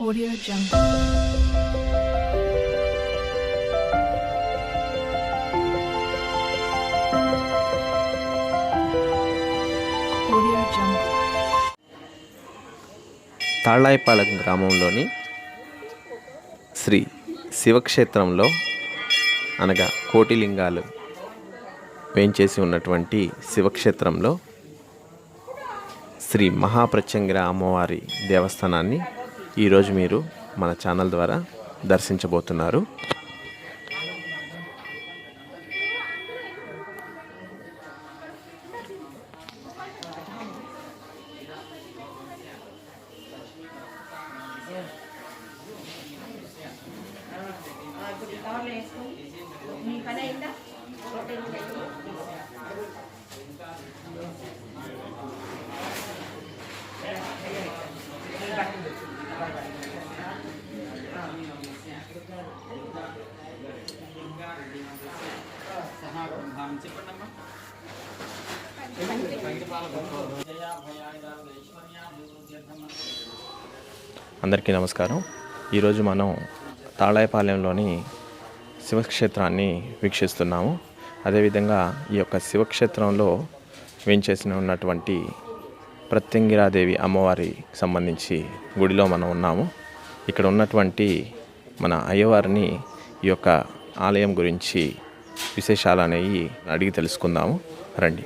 Audio Jungle. తాళాయిపాలెం గ్రామంలోని శ్రీ శివక్షేత్రంలో అనగా కోటిలింగాలు వేంచేసి ఉన్నటువంటి శివక్షేత్రంలో శ్రీ మహాప్రత్యంగిర అమ్మవారి దేవస్థానాన్ని ఈరోజు మీరు మన ఛానల్ ద్వారా దర్శించబోతున్నారు. అందరికీ నమస్కారం. ఈరోజు మనం తాళాయపాలెంలోని శివక్షేత్రాన్ని వీక్షిస్తున్నాము. అదేవిధంగా ఈ యొక్క శివక్షేత్రంలో వేయించేసిన ఉన్నటువంటి ప్రత్యంగిరాదేవి అమ్మవారికి సంబంధించి గుడిలో మనం ఉన్నాము. ఇక్కడ ఉన్నటువంటి మన అయ్యవారిని ఈ యొక్క ఆలయం గురించి విశేషాలు అనేవి అడిగి తెలుసుకుందాము. రండి.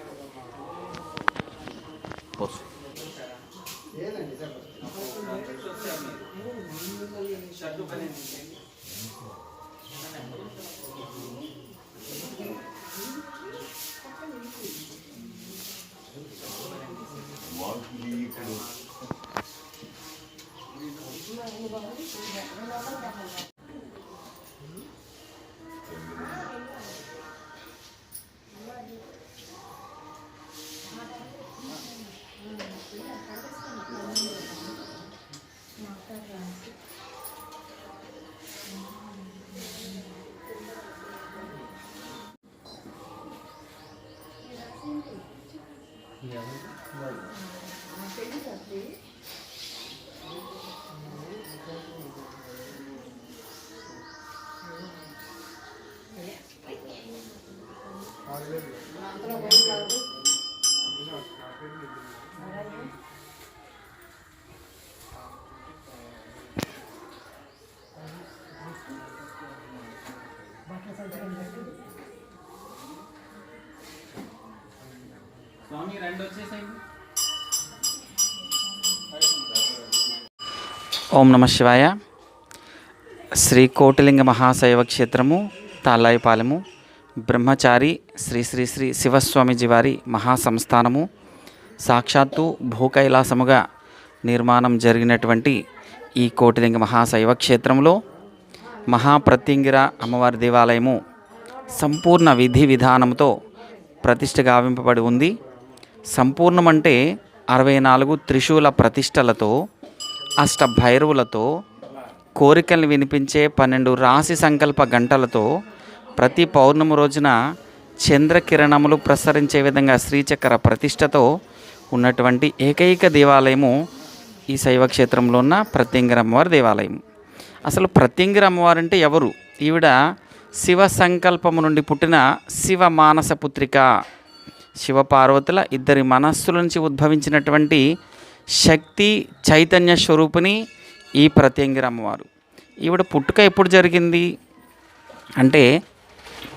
Yeah, right. స్వామి రెండు వచ్చేసేయండి. ఓం నమ శివాయ. శ్రీ కోటిలింగ మహాశైవ క్షేత్రము తాళ్ళాయిపాలెము బ్రహ్మచారి శ్రీ శ్రీ శ్రీ శివస్వామిజీ వారి మహాసంస్థానము సాక్షాత్తు భూకైలాసముగా నిర్మాణం జరిగినటువంటి ఈ కోటిలింగ మహాశైవ క్షేత్రంలో మహాప్రత్యంగిర అమ్మవారి దేవాలయము సంపూర్ణ విధి విధానంతో ప్రతిష్ట గావింపబడి ఉంది. సంపూర్ణమంటే అరవై నాలుగు త్రిశూల ప్రతిష్టలతో అష్టభైరువులతో కోరికలు వినిపించే పన్నెండు రాశి సంకల్ప గంటలతో ప్రతి పౌర్ణమి రోజున చంద్రకిరణములు ప్రసరించే విధంగా శ్రీచక్ర ప్రతిష్టతో ఉన్నటువంటి ఏకైక దేవాలయము ఈ శైవ క్షేత్రంలో ఉన్న ప్రత్యంగిర అమ్మవారి దేవాలయం అసలు ప్రత్యంగిర అమ్మవారు అంటే ఎవరు? ఈవిడ శివ సంకల్పము నుండి పుట్టిన శివ మానస పుత్రిక. శివపార్వతుల ఇద్దరి మనస్సుల నుంచి ఉద్భవించినటువంటి శక్తి చైతన్య స్వరూపిణి ఈ ప్రత్యంగిర అమ్మవారు ఈవిడ పుట్టుక ఎప్పుడు జరిగింది? అంటే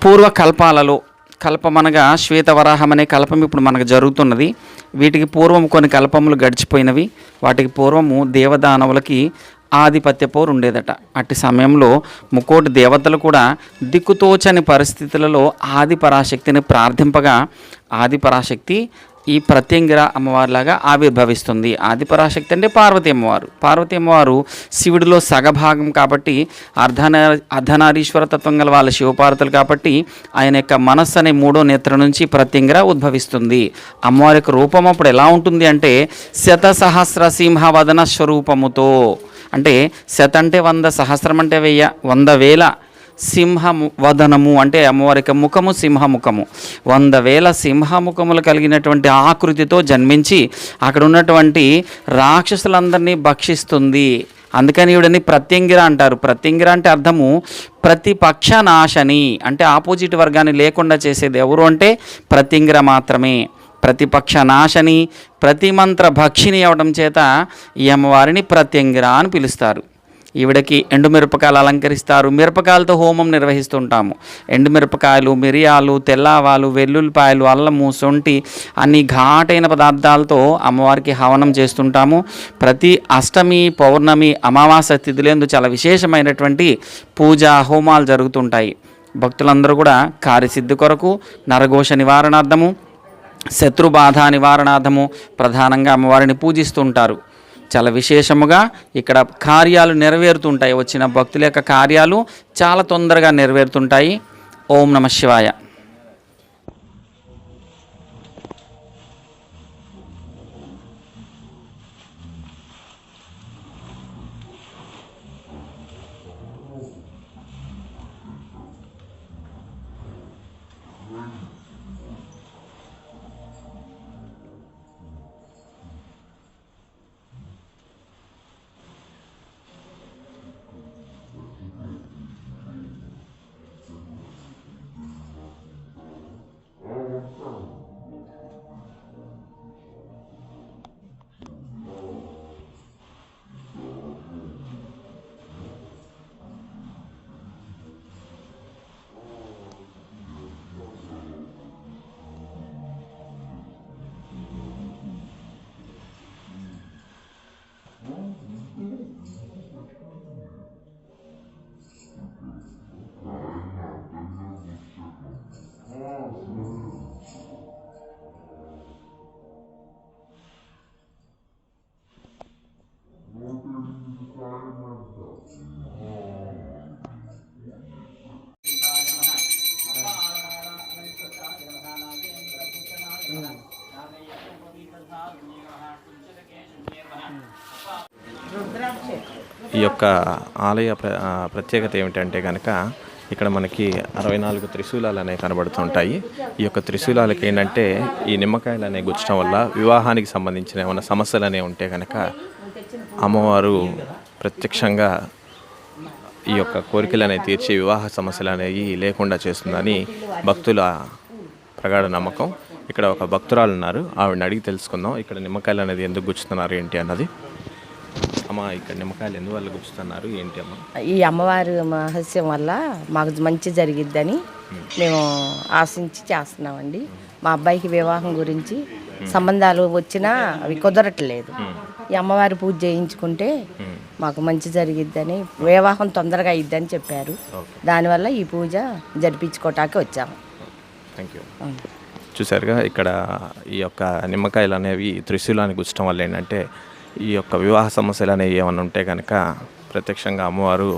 పూర్వకల్పాలలో కల్పమనగా శ్వేతవరాహం అనే కల్పం ఇప్పుడు మనకు జరుగుతున్నది. వీటికి పూర్వం కొన్ని కల్పములు గడిచిపోయినవి. వాటికి పూర్వము దేవదానవులకి ఆధిపత్య పోరు ఉండేదట. అట్టి సమయంలో ముకోటి దేవతలు కూడా దిక్కుతోచని పరిస్థితులలో ఆది పరాశక్తిని ప్రార్థింపగా ఆది పరాశక్తి ఈ ప్రత్యంగిర అమ్మవారిలాగా ఆవిర్భవిస్తుంది. ఆది పరాశక్తి అంటే పార్వతి అమ్మవారు. పార్వతి అమ్మవారు శివుడిలో సగభాగం కాబట్టి అర్ధన అర్ధనారీశ్వర తత్వం గల వాళ్ళ శివపార్వతులు కాబట్టి ఆయన యొక్క మనస్సు అనే మూడో నేత్ర నుంచి ప్రత్యంగిర ఉద్భవిస్తుంది. అమ్మవారి యొక్క రూపం అప్పుడు ఎలా ఉంటుంది అంటే శత సహస్ర సింహవదన స్వరూపముతో. అంటే శత అంటే వంద సహస్రం అంటే వెయ్య వంద వేల సింహము వదనము అంటే అమ్మవారి యొక్క ముఖము సింహముఖము. వంద వేల సింహముఖములు కలిగినటువంటి ఆకృతితో జన్మించి అక్కడ ఉన్నటువంటి రాక్షసులందరినీ భక్షిస్తుంది. అందుకని ఈవిడని ప్రత్యంగిర అంటారు. ప్రత్యంగిర అంటే అర్థము ప్రతిపక్ష నాశని. అంటే ఆపోజిట్ వర్గాన్ని లేకుండా చేసేది ఎవరు అంటే ప్రత్యంగిర మాత్రమే. ప్రతిపక్ష నాశని ప్రతిమంత్ర భక్షిణి అవడం చేత ఈ అమ్మవారిని ప్రత్యంగిర అని పిలుస్తారు. ఈవిడకి ఎండుమిరపకాయలు అలంకరిస్తారు. మిరపకాయలతో హోమం నిర్వహిస్తుంటాము. ఎండుమిరపకాయలు మిరియాలు తెల్లావాలు వెల్లుల్లిపాయలు అల్లము సొంటి అన్ని ఘాటైన పదార్థాలతో అమ్మవారికి హవనం చేస్తుంటాము. ప్రతి అష్టమి పౌర్ణమి అమావాస్య తిథులందు చాలా విశేషమైనటువంటి పూజ హోమాలు జరుగుతుంటాయి. భక్తులందరూ కూడా కార్యసిద్ధి కొరకు నరఘోష నివారణార్థము శత్రుబాధ నివారణార్థము ప్రధానంగా అమ్మవారిని పూజిస్తుంటారు. చాలా విశేషముగా ఇక్కడ కార్యాలు నెరవేరుతుంటాయి. వచ్చిన భక్తుల యొక్క కార్యాలు చాలా తొందరగా నెరవేరుతుంటాయి. ఓం నమ శివాయ. ఈ యొక్క ఆలయ ప్ర ప్రత్యేకత ఏమిటంటే కనుక ఇక్కడ మనకి అరవై నాలుగు త్రిశూలాలు అనేవి కనబడుతుంటాయి ఈ యొక్క త్రిశూలాలకి ఏంటంటే ఈ నిమ్మకాయలు అనేవి గుచ్చడం వల్ల వివాహానికి సంబంధించిన ఏమైనా సమస్యలు అనేవి ఉంటే కనుక అమ్మవారు ప్రత్యక్షంగా ఈ యొక్క కోరికలు అనేవి తీర్చి వివాహ సమస్యలు అనేవి లేకుండా చేస్తుందని భక్తుల ప్రగాఢ నమ్మకం. ఇక్కడ ఒక భక్తురాలు ఉన్నారు. ఆవిడని అడిగి తెలుసుకుందాం. ఇక్కడ నిమ్మకాయలు అనేది ఎందుకు గుచ్చుతున్నారు ఏంటి అన్నది. అమ్మ ఇక్కడ నిమ్మకాయలు ఎందువల్ల గుచ్చుతున్నారు ఏంటి అమ్మ? ఈ అమ్మవారి మహస్యం వల్ల మాకు మంచి జరిగిద్దని మేము. ఆశించి చేస్తున్నామండి. మా అబ్బాయికి వివాహం గురించి సంబంధాలు వచ్చినా అవి కుదరట్లేదు. ఈ అమ్మవారి పూజ చేయించుకుంటే మాకు మంచి జరిగిద్దని వివాహం తొందరగా అయిద్దని చెప్పారు. దానివల్ల ఈ పూజ జరిపించుకోవటానికి వచ్చాము. Thank you. చూసారుగా ఇక్కడ ఈ యొక్క నిమ్మకాయలు అనేవి త్రిశూలానికి గుచ్చడం వల్ల ఏంటంటే ఈ యొక్క వివాహ సమస్యలు అనేవి ఏమైనా ఉంటే కనుక ప్రత్యక్షంగా అమ్మవారు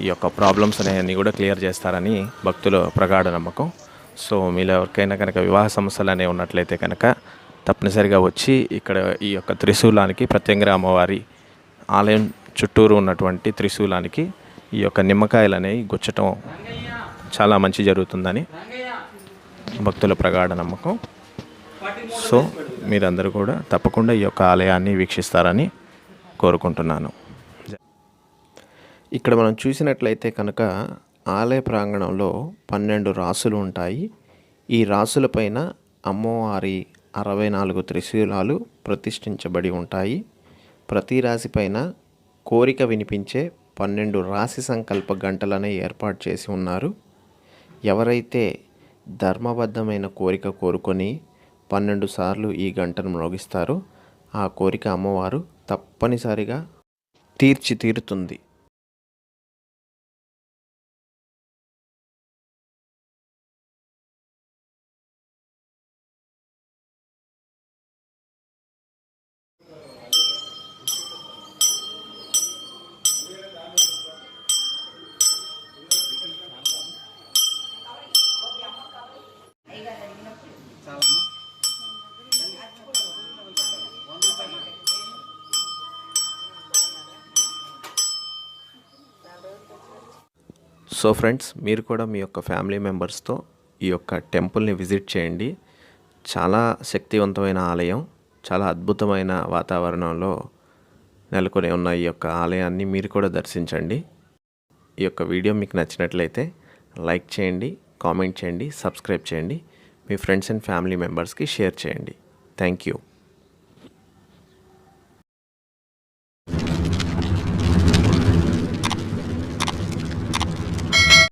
ఈ యొక్క ప్రాబ్లమ్స్ అనేవి కూడా క్లియర్ చేస్తారని భక్తుల ప్రగాఢ నమ్మకం. సో మీలో ఎవరికైనా కనుక వివాహ సమస్యలు అనేవి ఉన్నట్లయితే కనుక తప్పనిసరిగా వచ్చి ఇక్కడ ఈ యొక్క త్రిశూలానికి ప్రత్యంగా అమ్మవారి ఆలయం చుట్టూరు ఉన్నటువంటి త్రిశూలానికి ఈ యొక్క నిమ్మకాయలు అనేవి గుచ్చటం చాలా మంచి జరుగుతుందని భక్తుల ప్రగాఢ నమ్మకం. సో మీరందరూ కూడా తప్పకుండా ఈ యొక్క ఆలయాన్ని వీక్షిస్తారని కోరుకుంటున్నాను. ఇక్కడ మనం చూసినట్లయితే కనుక ఆలయ ప్రాంగణంలో పన్నెండు రాసులు ఉంటాయి. ఈ రాసులపైన అమ్మవారి అరవై నాలుగు త్రిశూలాలు ప్రతిష్ఠించబడి ఉంటాయి. ప్రతి రాశి పైన కోరిక వినిపించే పన్నెండు రాశి సంకల్ప గంటలనే ఏర్పాటు చేసి ఉన్నారు. ఎవరైతే ధర్మబద్ధమైన కోరిక కోరుకొని పన్నెండు సార్లు ఈ గంటను మ్రోగిస్తారు. ఆ కోరిక అమ్మవారు తప్పనిసరిగా తీర్చి తీరుతుంది సో ఫ్రెండ్స్ మీరు కూడా మీ యొక్క ఫ్యామిలీ మెంబర్స్తో ఈ యొక్క టెంపుల్ని విజిట్ చేయండి. చాలా శక్తివంతమైన ఆలయం చాలా అద్భుతమైన వాతావరణంలో నెలకొని ఉన్న ఈ యొక్క ఆలయాన్ని మీరు కూడా దర్శించండి. ఈ యొక్క వీడియో మీకు నచ్చినట్లయితే లైక్ చేయండి కామెంట్ చేయండి సబ్స్క్రైబ్ చేయండి. మీ ఫ్రెండ్స్ అండ్ ఫ్యామిలీ మెంబర్స్కి షేర్ చేయండి. Thank you